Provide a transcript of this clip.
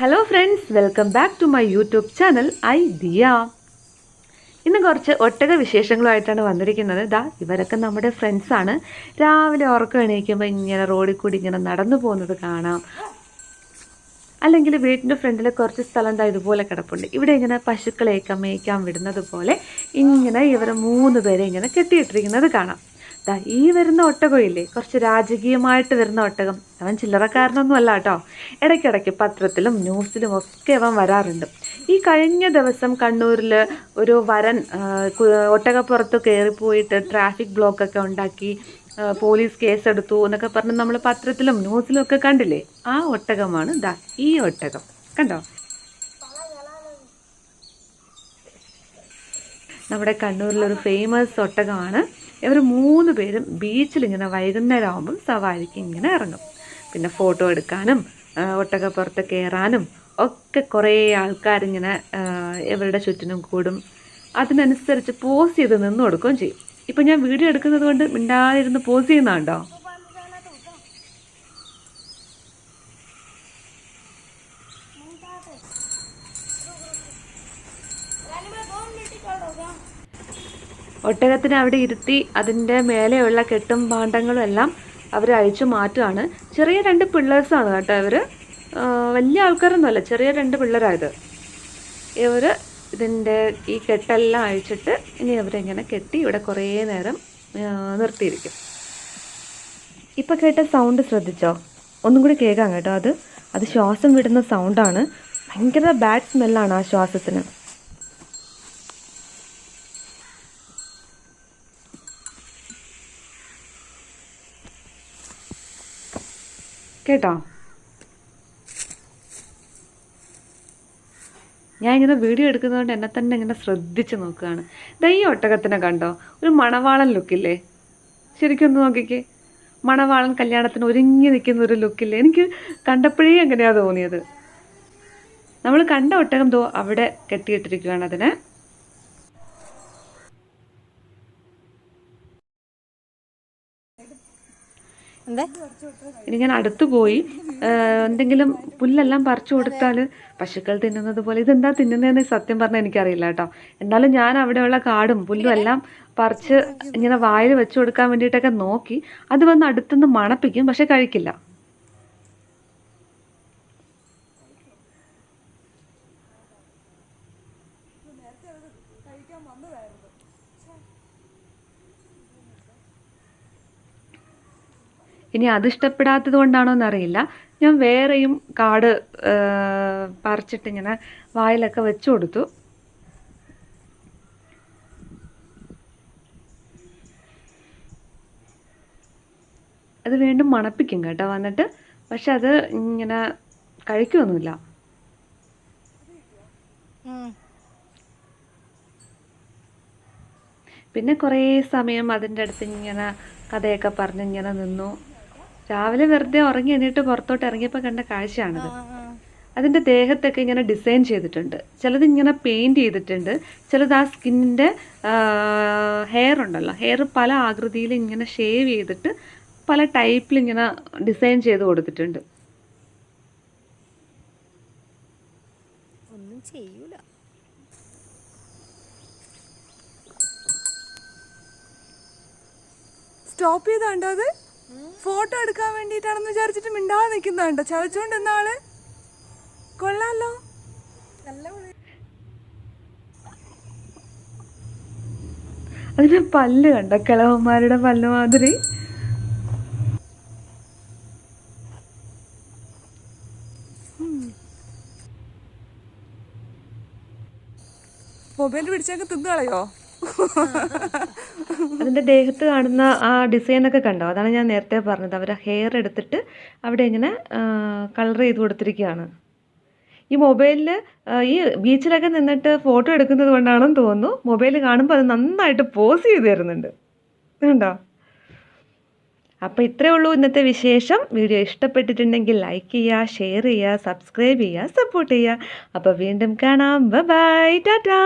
Hello friends welcome back to my YouTube channel I Diya ഇന്ന് കുറച്ച് ഒട്ടക വിശേഷങ്ങളുമായിട്ടാണ് വന്നിരിക്കുന്നത്. ദാ ഇവരൊക്കെ നമ്മുടെ ഫ്രണ്ട്സാണ് രാവിലെ ഉറക്കം എണീക്കുമ്പോൾ ഇങ്ങനെ റോഡിൽ കൂടി ഇങ്ങനെ നടന്നു പോകുന്നത് കാണാം. അല്ലെങ്കിൽ വീട്ടിന്റെ ഫ്രണ്ടിൽ കുറച്ച് സ്ഥലം എന്താ ഇതുപോലെ കിടപ്പുണ്ട്. ഇവിടെ ഇങ്ങനെ പശുക്കളെയൊക്കെ മേയ്ക്കാൻ വിടുന്നത് പോലെ ഇങ്ങനെ ഇവർ മൂന്ന് പേരെ ഇങ്ങനെ കെട്ടിയിട്ടിരിക്കുന്നത് കാണാം. ഈ വരുന്ന ഒട്ടകമില്ലേ? കുറച്ച് രാജകീയമായിട്ട് വരുന്ന ഒട്ടകം. അവൻ ചില്ലറക്കാരനൊന്നും അല്ല കേട്ടോ. ഇടയ്ക്കിടയ്ക്ക് പത്രത്തിലും ന്യൂസിലും ഒക്കെ അവൻ വരാറുണ്ട്. ഈ കഴിഞ്ഞ ദിവസം കണ്ണൂരിൽ ഒരു വരൻ ഒട്ടകപ്പുറത്ത് കയറിപ്പോയിട്ട് ട്രാഫിക് ബ്ലോക്കൊക്കെ ഉണ്ടാക്കി പോലീസ് കേസെടുത്തു എന്നൊക്കെ പറഞ്ഞ് നമ്മൾ പത്രത്തിലും ന്യൂസിലും ഒക്കെ കണ്ടില്ലേ? ആ ഒട്ടകമാണ് ദാ ഈ ഒട്ടകം. കണ്ടോ? നമ്മുടെ കണ്ണൂരിലൊരു ഫേമസ് ഒട്ടകമാണ്. ഇവർ മൂന്ന് പേരും ബീച്ചിൽ ഇങ്ങനെ വൈകുന്നേരം ആകുമ്പം സവാരിക്ക് ഇങ്ങനെ ഇറങ്ങും. പിന്നെ ഫോട്ടോ എടുക്കാനും ഒട്ടകപ്പുറത്ത് കയറാനും ഒക്കെ കുറേ ആൾക്കാരിങ്ങനെ ഇവരുടെ ചുറ്റിനും കൂടും. അതിനനുസരിച്ച് പോസ് ചെയ്ത് നിന്ന് കൊടുക്കുകയും ചെയ്യും. ഇപ്പം ഞാൻ വീഡിയോ എടുക്കുന്നത് കൊണ്ട് മിണ്ടാതിരുന്ന് പോസ് ചെയ്യുന്നുണ്ടോ ഒട്ടകത്തിന് അവിടെ ഇരുത്തി അതിന്റെ മേലെയുള്ള കെട്ടും ഭാണ്ഡങ്ങളും എല്ലാം അവർ അഴിച്ചു മാറ്റുകയാണ് ചെറിയ രണ്ട് പിള്ളേഴ്സാണ് കേട്ടോ ഇവർ വലിയ ആൾക്കാരൊന്നുമല്ല ചെറിയ രണ്ട് പിള്ളേരായത്. ഇവർ ഇതിന്റെ ഈ കെട്ടെല്ലാം അഴിച്ചിട്ട് ഇനി അവരിങ്ങനെ കെട്ടി ഇവിടെ കുറേ നേരം നിർത്തിയിരിക്കും. ഇപ്പം കേട്ട സൗണ്ട് ശ്രദ്ധിച്ചോ? ഒന്നും കൂടി കേൾക്കാം കേട്ടോ അത്. അത് ശ്വാസം വിടുന്ന സൗണ്ടാണ് ഭയങ്കര ബാഡ് സ്മെല്ലാണ് ആ ശ്വാസത്തിന്. കേട്ടോ. ഞാൻ ഇങ്ങനെ വീഡിയോ എടുക്കുന്നതുകൊണ്ട് എന്നെ തന്നെ ഇങ്ങനെ ശ്രദ്ധിച്ച് നോക്കുകയാണ്. ദാ ഒട്ടകത്തിനെ കണ്ടോ? ഒരു മണവാളൻ ലുക്കില്ലേ ശരിക്കും ഒന്ന് നോക്കിക്കേ. മണവാളൻ കല്യാണത്തിന് ഒരുങ്ങി നിൽക്കുന്ന ഒരു ലുക്കില്ലേ എനിക്ക് കണ്ടപ്പോഴേ എങ്ങനെയാണ് തോന്നിയത്. നമ്മൾ കണ്ട ഒട്ടകം തോ അവിടെ കെട്ടിയിട്ടിരിക്കുകയാണ് അതിനെ. എന്താ? ഇനി ഞാൻ അടുത്ത് പോയി എന്തെങ്കിലും പുല്ലെല്ലാം പറിച്ചു കൊടുത്താൽ പശുക്കൾ തിന്നുന്നത് പോലെ. ഇതെന്താ തിന്നുന്നതെന്ന് സത്യം പറഞ്ഞാൽ എനിക്കറിയില്ല കേട്ടോ. എന്നാലും ഞാൻ അവിടെയുള്ള കാടും പുല്ലും എല്ലാം പറിച്ച് ഇങ്ങനെ വായിൽ വെച്ചു കൊടുക്കാൻ വേണ്ടിയിട്ടൊക്കെ നോക്കി അത് വന്ന് അടുത്തുനിന്ന് മണപ്പിക്കും പക്ഷെ കഴിക്കില്ല. ഇനി അത് ഇഷ്ടപ്പെടാത്തത് കൊണ്ടാണോ എന്നറിയില്ല ഞാൻ വേറെയും കാട് പറിച്ചിട്ട് ഇങ്ങനെ വായിലൊക്കെ വെച്ചു കൊടുത്തു. അത് വീണ്ടും മണപ്പിക്കും കേട്ടോ വന്നിട്ട്. പക്ഷെ അത് ഇങ്ങനെ കഴിക്കുമൊന്നുമില്ല. പിന്നെ കുറേ സമയം അതിന്റെ അടുത്ത് ഇങ്ങനെ കഥയൊക്കെ പറഞ്ഞ് ഇങ്ങനെ നിന്നു. രാവിലെ വെറുതെ ഉറങ്ങി എണീറ്റ് പുറത്തോട്ട് ഇറങ്ങിയപ്പോൾ കണ്ട കാഴ്ചയാണത്. അതിന്റെ ദേഹത്തൊക്കെ ഇങ്ങനെ ഡിസൈൻ ചെയ്തിട്ടുണ്ട്. ചിലത് ഇങ്ങനെ പെയിന്റ് ചെയ്തിട്ടുണ്ട്. ചിലത് ആ സ്കിന്നിന്റെ ഹെയർ ഉണ്ടല്ലോ ഹെയർ പല ആകൃതിയിൽ ഇങ്ങനെ ഷേവ് ചെയ്തിട്ട് പല ടൈപ്പിൽ ഇങ്ങനെ ഡിസൈൻ ചെയ്ത് കൊടുത്തിട്ടുണ്ട്. ഒന്നും ചെയ്യൂല. സ്റ്റോപ്പ് ചെയ്താണ്ടോ അത്? ഫോട്ടോ എടുക്കാൻ വേണ്ടിയിട്ടാണെന്ന് വിചാരിച്ചിട്ട് മിണ്ടാതെ നിൽക്കുന്നുണ്ടോ? ചവച്ചോണ്ട് എന്നാൾ കൊള്ളാലോ. അതിന്റെ പല്ല് കണ്ട കിളവന്മാരുടെ പല്ല് മാതിരി. മൊബൈൽ പിടിച്ചൊക്കെ തിന്നുകളയോ? അതിന്റെ ദേഹത്ത് കാണുന്ന ആ ഡിസൈനൊക്കെ കണ്ടോ? അതാണ് ഞാൻ നേരത്തെ പറഞ്ഞത്. അവർ ഹെയർ എടുത്തിട്ട് അവിടെ ഇങ്ങനെ കളർ ചെയ്ത് കൊടുത്തിരിക്കുകയാണ്. ഈ മൊബൈലിൽ ഈ ബീച്ചിലൊക്കെ നിന്നിട്ട് ഫോട്ടോ എടുക്കുന്നത് കൊണ്ടാണെന്ന് തോന്നുന്നു. മൊബൈൽ കാണുമ്പോൾ അത് നന്നായിട്ട് പോസ് ചെയ്ത് തരുന്നുണ്ട്. കണ്ടോ? അപ്പോൾ ഇത്രയേ ഉള്ളൂ ഇന്നത്തെ വിശേഷം. വീഡിയോ ഇഷ്ടപ്പെട്ടിട്ടുണ്ടെങ്കിൽ ലൈക്ക് ചെയ്യുക ഷെയർ ചെയ്യുക സബ്സ്ക്രൈബ് ചെയ്യുക സപ്പോർട്ട് ചെയ്യുക. അപ്പോൾ വീണ്ടും കാണാം. Bye tata.